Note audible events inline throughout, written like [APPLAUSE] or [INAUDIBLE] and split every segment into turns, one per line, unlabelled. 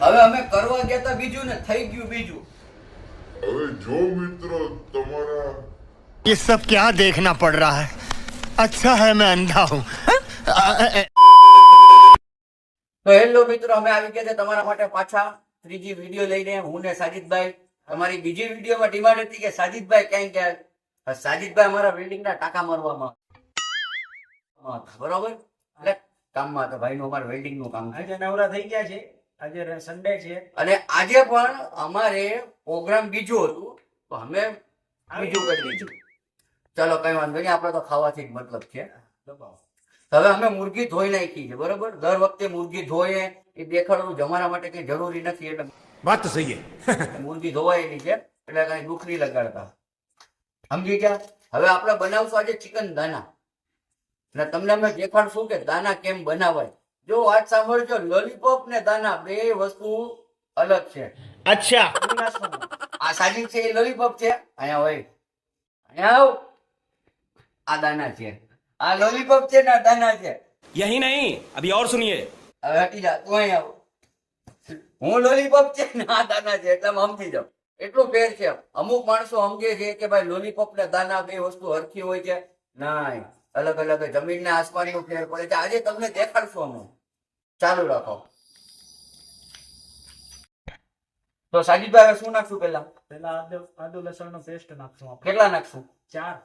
હવે અમે કરવા ગયા તા બીજું ને થઈ ગયું બીજું
હવે જો મિત્રો તમારા
ये सब क्या देखना पड़ रहा है अच्छा है मैं अंधा हूँ
તો હેલો મિત્રો અમે આવી ગયા છે તમારા માટે પાછા ત્રીજી વિડીયો લઈને હું ને સાજિદભાઈ તમારી બીજી વિડીયોમાં ડિમાન્ડ હતી કે સાજિદભાઈ ક્યાંય ગયા સાજિદભાઈ અમારા બિલ્ડિંગના ટાંકા મારવામાં હતા. બરોબર એટલે કામમાં હતા ભાઈનું અમારે વેલ્ડિંગનું કામ છે
આજે નવરા થઈ ગયા છે આજે સન્ડે છે.
અને આજે પણ અમારે પ્રોગ્રામ બીજું હતું તો અમે બીજું કરી દીધું. ચલો કઈ વાંધો નહીં આપણે તો ખાવાથી જ મતલબ છે. હવે અમે મુરગી ધોઈ નાખી છે બરોબર? દર વખતે મુરગી ધોઈએ એ દેખાડવું જમાના માટે કઈ જરૂરી નથી એટલે
વાત તો સહી [LAUGHS]
મુરગી ધોવાયેલી છે એટલે કઈ દુઃખ નહીં લગાડતા. સમજી ગયા? હવે આપણે બનાવશું આજે ચિકન દાના. અને તમને અમે દેખાડશું કે દાના કેમ બનાવાય. જો વાત સાંભળજો લોલીપોપ ને દાના બે વસ્તુ અલગ છે.
અચ્છા.
આ સાજિદ છે એ લોલીપોપ છે. અહીંયા હોય. અહીંયા આવ. આ દાના છે. આ લોલીપોપ છે ને દાના છે.
યહી નહીં અભી ઓર સુનિયે.
હવે હટી જા તું અહીંયા આવ. હું લોલીપોપ છે ને આ દાના છે એટલે સમજી જાવ એટલું ફેર છે. અમુક માણસો સમજે છે કે ભાઈ લોલીપોપ ને દાના બે વસ્તુ હરખી હોય છે. ના અલગ અલગ જમીન જમીનના આસમાનનું ફેર પડે છે. આજે તમને દેખાડશું અમે. ચાલુ રાખો. તો સાજીદભાઈ શું નાખશું પેલા
પેલા આદુ આદુ લસણ નો પેસ્ટ નાખશું આપણે.
કેટલા નાખશું?
ચાર.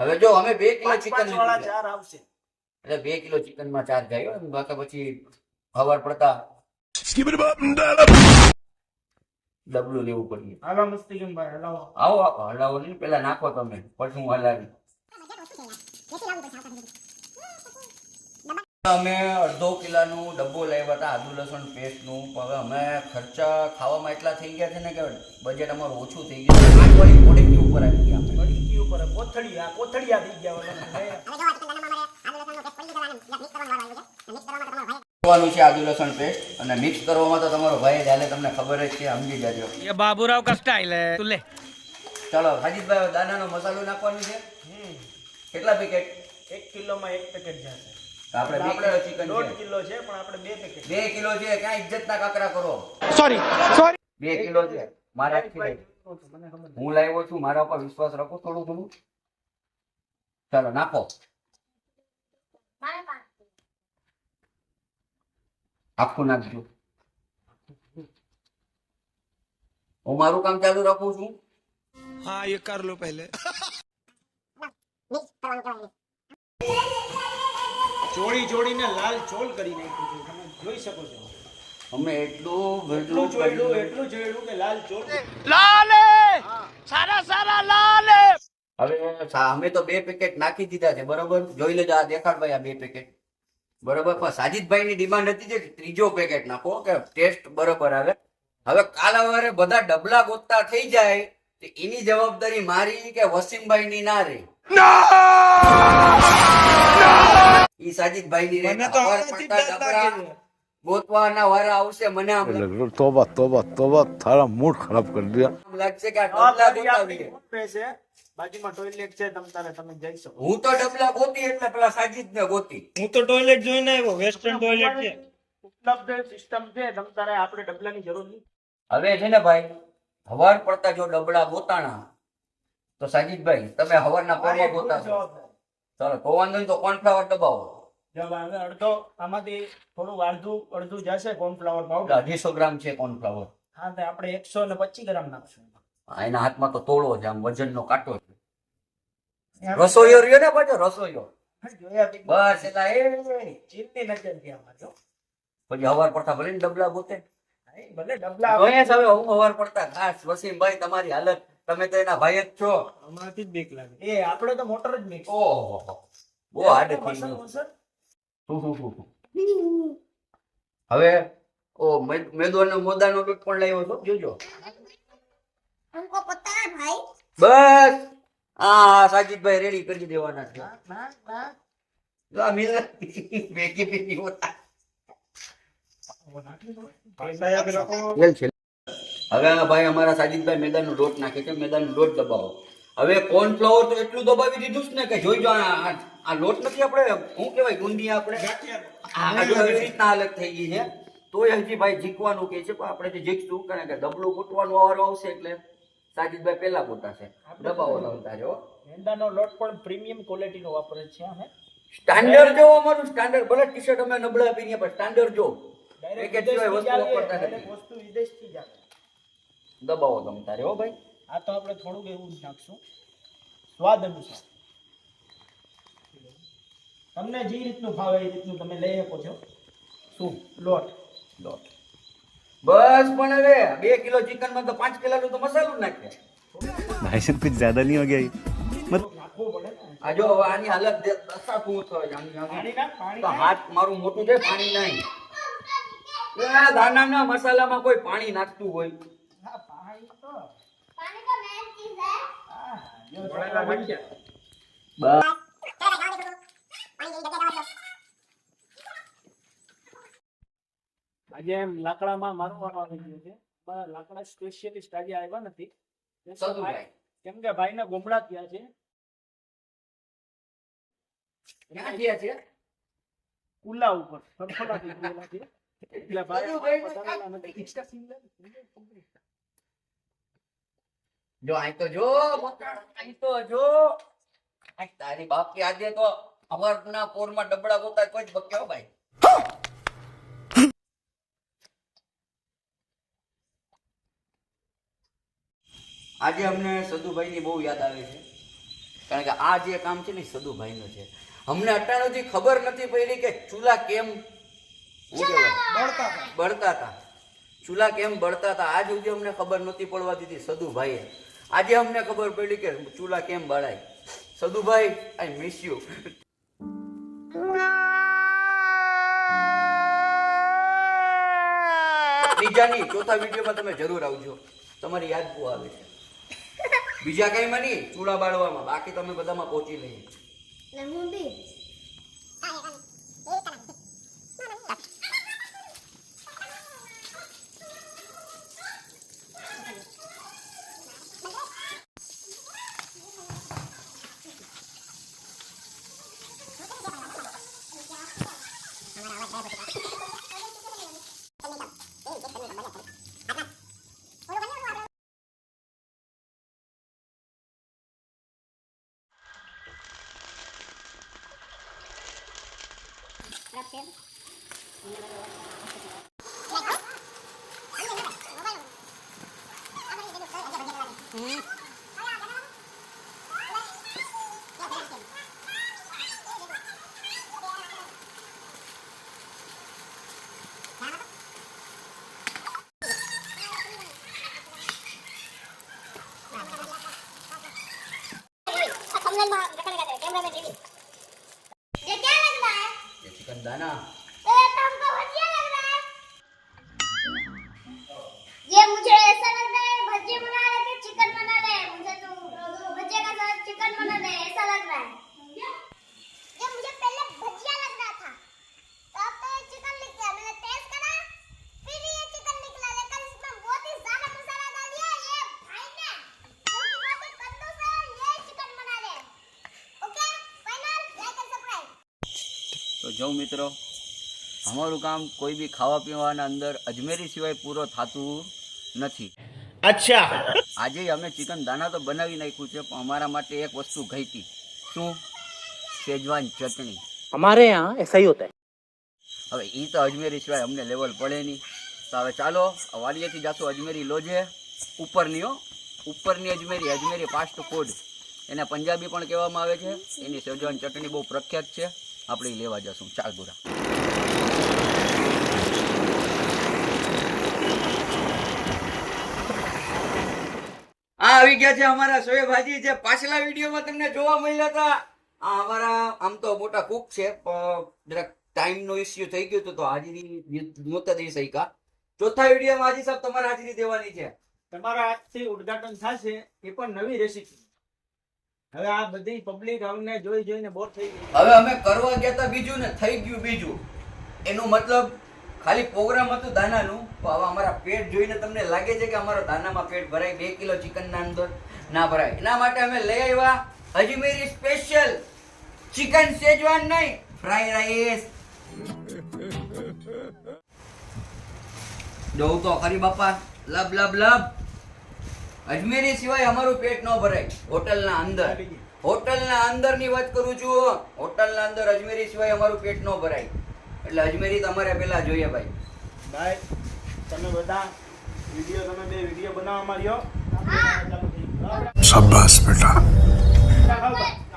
હવે જો અમે બે કિલો ચિકન
વાળા ચાર આવશે.
એટલે બે કિલો ચિકનમાં ચાર જાય હો. બાકી પછી હવાર પડતા ડબલું લેવું પડ્યું
હાલો મસ્તી કેમ ભાઈ હલાવો.
આવો આવો હલાવો નહીં પેલા નાખો તમે. પછી હું હલાવી અમે અડધો કિલાનું ડબ્બો લાવ્યા હતા આદુ લસણ પેસ્ટનું. હવે અમે ખર્ચા ખાવામાં એટલા થઈ ગયા છે ને કે બજેટ અમારું ઓછું થઈ ગયું ઉપર આવી ગયા અમે.
ઉપર કોથળિયા કોથળિયા થઈ ગયા
છે. આદુ લસણ પેસ્ટ. અને મિક્સ કરવામાં તો તમારો ભાઈ જાલે તમને ખબર જ છે સમજી જજો. એ બાબુરાવ કસ્ટાઈલ મસાલો નાખવાનો છે. કેટલા પેકેટ
એક કિલોમાં એક પેકેટ જશે.
આપણે કિલો છે. ક્યાં ઇજ્જત ના કાકરા કરો. સોરી કિલો છે. મારા હું લાવ્યો છું મારા પર વિશ્વાસ રાખો થોડું થોડું ચાલો નાખો. આખું નાખજો. હું મારું કામ ચાલુ રાખું છું.
હા એ કર લો પહેલે.
ચોળી ચોળીને લાલ ચોલ કરી નાખ્યું છે. તમે જોઈ શકો છો.
અમે એટલું
એટલું જોયેલું એટલું જોયેલું કે લાલ ચોળ
હવે અમે તો બે પેકેટ નાખી દીધા છે બરોબર? જોઈ લેજો આ દેખાડ ભાઈ આ બે પેકેટ. બરોબર? પણ સાજીદભાઈ ની ડિમાન્ડ હતી કે ત્રીજો પેકેટ નાખો કે ટેસ્ટ બરોબર આવે. હવે કાલ સવારે બધા ડબલા ગોતતા થઈ જાય એની જવાબદારી મારી કે વસીમભાઈ ની ના રહી? ઈ સાજીદભાઈ ની રે ગોતવાના વારા આવશે મને આમ
તોબા તોબા તોબા તારા મૂડ ખરાબ કરી દીધા
લાગશે કે આ ડબલા
ગોતાવી છે બાજુમાં ટોયલેટ છે તમ તારે તમે જઈ શકો.
હું તો ડબલા ગોતી એટલે પેલા સાજીદ ને ગોતી.
હું તો ટોયલેટ જોઈને આવ્યો વેસ્ટર્ન ટોયલેટ છે. ઉપલબ્ધ સિસ્ટમ છે તમ તારે આપણે ડબલાની જરૂર નહીં
હવે છે ને ભાઈ હવાર પડતા જો ડબલા ગોતાણા તો સાજીદભાઈ તમે હવારના પોરમાં ગોતાશો ચાલો તો વાંધો તો કોર્નફ્લાવર દબાવો.
અડધો આમાંથી થોડું અડધું અડધું જશે કોર્નફ્લાવર પાવડર
અઢીસો ગ્રામ છે કોર્નફ્લાવર
હા તો આપણે એકસો ને પચીસ ગ્રામ નાખશું.
એના હાથમાં તો તોડો છે આમ વજનનો કાંટો છે. રસોઈયો રહ્યો ને પાછો રસોઈયો. બસ એટલે એ.
ચીનની નજર છે
પછી હવાર પડતા ભલે ને ડબલા ગોતે.
ભલે ડબલા
હવે હવાર પડતા ખાસ વસીમભાઈ તમારી હાલત. તમે તો એના ભાઈ જ છો.
અમારાથી જ બીક લાગે. એ આપણે તો મોટર જ મિક્સ
ઓહો બહુ હાર્ડ થઈ ગયું હવે ઓ મેદોનો મોદાનો કંઈક પણ લાવ્યો છો જોજો.
હમકો પતા ભાઈ
બસ! હા સાજીદભાઈ રેડી કરી દેવાના છે. બસ બસ [LAUGHS] હવે આ ભાઈ અમારા સાજીદભાઈ મેદાનનો લોટ નાખે છે મેદાનનો લોટ દબાવો. હવે કોર્નફ્લાવર તો એટલું દબાવી દીધું ને કે જોઈ જો આ લોટ નથી આપણે શું કહેવાય ગુંદી આપણે? રીતના હાલત થઈ ગઈ છે. તોય હજી ભાઈ જીકવાનું કે છે પણ આપણે જે જીકશું કારણ કે ડબલું ફૂટવાનો વારો આવશે એટલે સાજીદભાઈ પહેલા ફૂટાશે દબાવો લાવતા જો
મેંદાનો લોટ પણ પ્રીમિયમ ક્વોલિટીનો વાપરે છે અમે
સ્ટાન્ડર્ડ જો અમારું સ્ટાન્ડર્ડ ભલે ટી શર્ટ અમે નબળા પહેરીએ પણ સ્ટાન્ડર્ડ જો. સિવાય વસ્તુ વાપરતા નથી.
વસ્તુ વિદેશથી જ આવે
દબાવો તમે તારે હો ભાઈ.
આ તો આપણે થોડુંક એવું નાખશું. સ્વાદ અનુસાર. તમને જે રીતનું ભાવે એ રીતનું તમે લઈ શકો છો. શું? લોટ.
લોટ. બસ પણ હવે બે કિલો ચિકનમાં તો પાંચ કિલો તો મસાલો નાખે.
ભાઈ સાહેબ કુછ
જ્યાદા નહીં હો આની હાલત દશા શું થાય હાથ મારું મોટું છે પાણી નહીં. દાનાના મસાલામાં કોઈ પાણી નાખતું હોય.
હા આજે એમ લાકડામાં મારવાનો આવી ગયો છે. લાકડા સ્પેશિયલિસ્ટ આજે આવ્યા નથી. કેમ કે ભાઈ ને ગુમડા થયા છે.
ક્યાં છે?
કુલા ઉપર ફરફડા થઈ ગયેલા છે. એટલે ભાઈ
જો અહીં તો જો અહીં તો જો. તારી બાપ કે આજે તો અમરના પોરમાં ડબડા ગોતા કોઈ જ બક્યો ભાઈ. આજે અમને સદુભાઈની બહુ યાદ આવે છે. કારણ કે આ જે કામ છે ને સદુભાઈ સદુભાઈનું છે. અમને અટાણુંથી ખબર નથી પડી કે ચૂલા કેમ બળતા હતા. ચૂલા કેમ બળતા હતા આજ સુધી અમને ખબર નથી પડવા દીધી સદુભાઈએ. આજે અમને ખબર પડી કે ચૂલા કેમ બળાય? સદુભાઈ આઈ મિસ યુ બીજાની ચોથા વિડીયોમાં તમે જરૂર આવજો. તમારી યાદ બહુ આવે છે. બીજા કઈમાં નહીં ચૂલા બાળવામાં. બાકી તમે બધામાં પહોંચી લઈએ
ને
જો મિત્રો અમારું કામ કોઈ બી ખાવા પીવાના અંદર અજમેરી સિવાય પૂરો થતું નથી.
અચ્છા.
આજે અમે ચિકન દાણા તો બનાવી નાખ્યું છે પણ અમારા માટે એક વસ્તુ ગઈ હતી. શું? શેજવાન ચટણી.
અમારે યહાં એસા હોતા.
હવે એ તો અજમેરી સિવાય અમને લેવલ પડે નહીં. તો હવે ચાલો વાલિયાથી જાશું અજમેરી લોજે. ઉપરની હો ઉપરની અજમેરી અજમેરી ફાસ્ટ ફૂડ એને પંજાબી પણ કહેવામાં આવે છે. એની શેજવાન ચટણી બહુ પ્રખ્યાત છે. આપણે લેવા જશું. ચાર બોરા. આ આવી ગયા છે અમારા હાજી જે પાછલા વિડીયોમાં તમને જોવા મળ્યા હતા. આ અમારા આમ તો મોટા કુક છે પણ જરાક ટાઈમ ઇસ્યુ થઈ ગયો હતો તો હાજરી નહોતા દઈ શક્યા ચોથા વિડીયોમાં હાજી સાહેબ તમારે હાજરી દેવાની છે.
તમારા હાથથી ઉદ્ઘાટન થશે એ પણ નવી રેસીપી હવે આ બધી પબ્લિક અમને જોઈ જોઈને બોર થઈ ગઈ.
હવે અમે કરવા ગયા હતા બીજું ને થઈ ગયું બીજું. એનો મતલબ ખાલી પ્રોગ્રામ હતું દાનાનું, તો હવે અમારા પેટ જોઈને તમને લાગે છે કે અમારા દાનામાં પેટ ભરાય, બે કિલો ચિકનના અંદર ના ભરાય. એના માટે અમે લઈ આવ્યા અજમેરી સ્પેશિયલ ચિકન શેજવાન નહીં ફ્રાઈ રાઈસ જોઉં તો ખરી બાપા. લબ લબ લબ. અજમેરી સિવાય અમારું પેટ ન ભરાય હોટલના અંદર હોટલના અંદરની વાત કરું છું હોટલના અંદર અજમેરી સિવાય અમારું પેટ ન ભરાય એટલે અજમેરી તમારે પેલા જોઈએ ભાઈ
ભાઈ તમે બધા વિડીયો તમે બે વિડીયો બનાવવામાં રહ્યો
शाबाश बेटा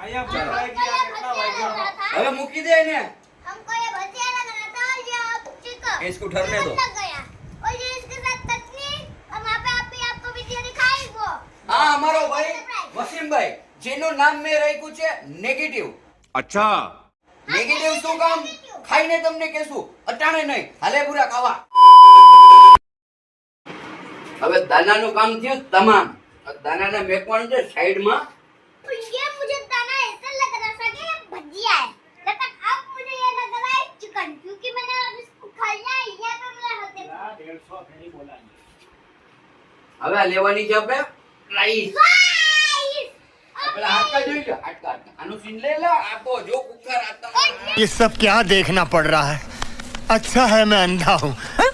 અહીંયા પણ વાગ્યા, કેટલા વાગ્યા?
હવે મૂકી દે ને
हमको ये भजिया लग रहा था और ये आप चिकन
इसको ठहरने दो। આ અમારો ભાઈ વસીમભાઈ જેનું નામ મેં રાખ્યું છે નેગેટિવ
અચ્છા.
નેગેટિવ શું કામ? ખાઈને તમને કેશું અટાણે નહીં હાલે પૂરા ખાવા. હવે દાનાનું કામ થયું તમામ. દાનાને મેકવાનું છે સાઈડમાં. હવે લેવાની છે આપણે. Rice
Guys!
પેલા હાડકા જોઈ લો હાડકા હાડકા. આનું સીન લે લે આ તો જો કુકર આ તમારા
ये सब क्या देखना पड़ रहा है अच्छा है मैं अंधा हूँ
मेरा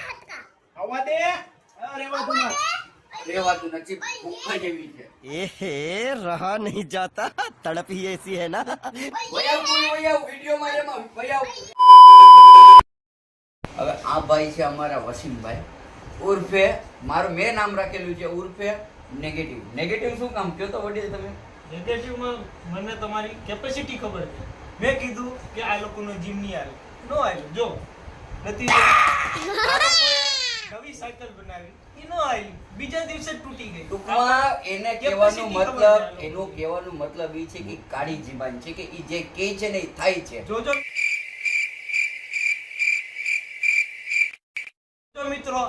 हाथ का
આવવા દે અરે વાહ તમાર.
રહેવાતું નથી કુકર જેવી છે
ए रहा नहीं जाता तड़प ही ऐसी है ना
વયાવ કોઈ વયાવ વિડીયોમાં એમાં વયાવ હવે આ ભાઈ છે અમારા વસીમભાઈ ઉર્ફે મારું મેં નામ રાખેલું છે ઉર્ફે નેગેટિવ નેગેટિવ શું કામ? કયો તો વડીલ તમે?
નેગેટિવમાં મને તમારી કેપેસિટી ખબર છે. મેં કીધું કે આ લોકોનો જીમ નહીં આવે. નો આવ્યો. જો. નથી [LAUGHS] નવી સાયકલ બનાવી. એ નો આવી. બીજા દિવસે તૂટી ગઈ.
ટૂંકમાં એને કહેવાનું મતલબ એનું કહેવાનું મતલબ એ છે કે કાળી જીબાન છે કે એ જે કહે છે ને એ થાય છે.
જોજો જો મિત્રો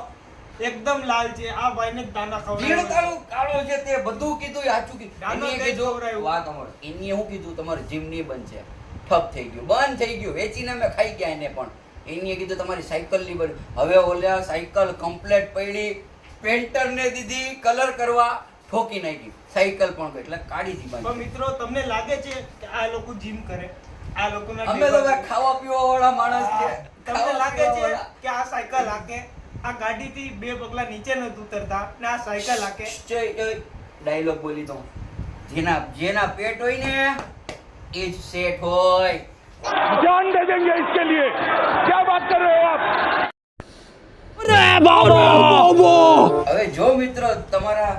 એકદમ લાલ છે. આ ભાઈને દાના ખવડાવ્યો.
કાળો કાળો છે તે બધું કીધું સાચું કીધું?
એને
કીધું
ખવડાવ્યું.
વાહ કમળ એનીએ કીધું? તમારે જીમ નહીં છે. ઠપ થઈ ગયું. બંધ થઈ ગયું. વેચીને અમે ખાઈ ગયા એને પણ. એને કીધું તમારી સાયકલની બની હવે ઓલ્યા સાયકલ કમ્પ્લેટ પડી. પેન્ટર ને દીધી કલર કરવા ઠોકી નાખી. સાયકલ પણ એટલે કાઢી દી બંધ
મિત્રો તમને લાગે છે કે આ લોકો જીમ કરે? આ લોકો
અમે તો ખાવા પીવા વાળા માણસ છે.
તમને લાગે છે કે આ સાયકલ હાકે? આ ગાડીથી બે પગલા નીચે નથી ઉતરતા ને આ સાયકલ હાકે
ડાયલોગ બોલી તો જેના જેના પેટ હોય ને એ જ સેટ હોય
जान दे देंगे इसके लिए क्या बात कर रहे हो आप
હવે જો મિત્રો તમારા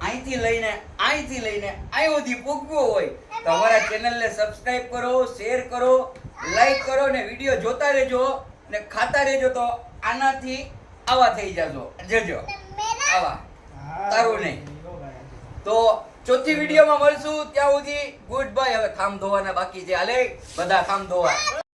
અહીંથી લઈને અહીંથી લઈને અહીં સુધી પૂગવું હોય તો અમારા ચેનલને સબસ્ક્રાઇબ કરો શેર કરો લાઈક કરો ને વિડીયો જોતા રહેજો ને ખાતા રહેજો તો આનાથી આવા થઈ જાજો. જજો. આવા. તારું નહીં. તો ચોથી વિડીયોમાં મળશું. ત્યાં સુધી ગુડ બાય. હવે થામ ધોવાના બાકી છે. હાલે? બધા થામ ધોવા.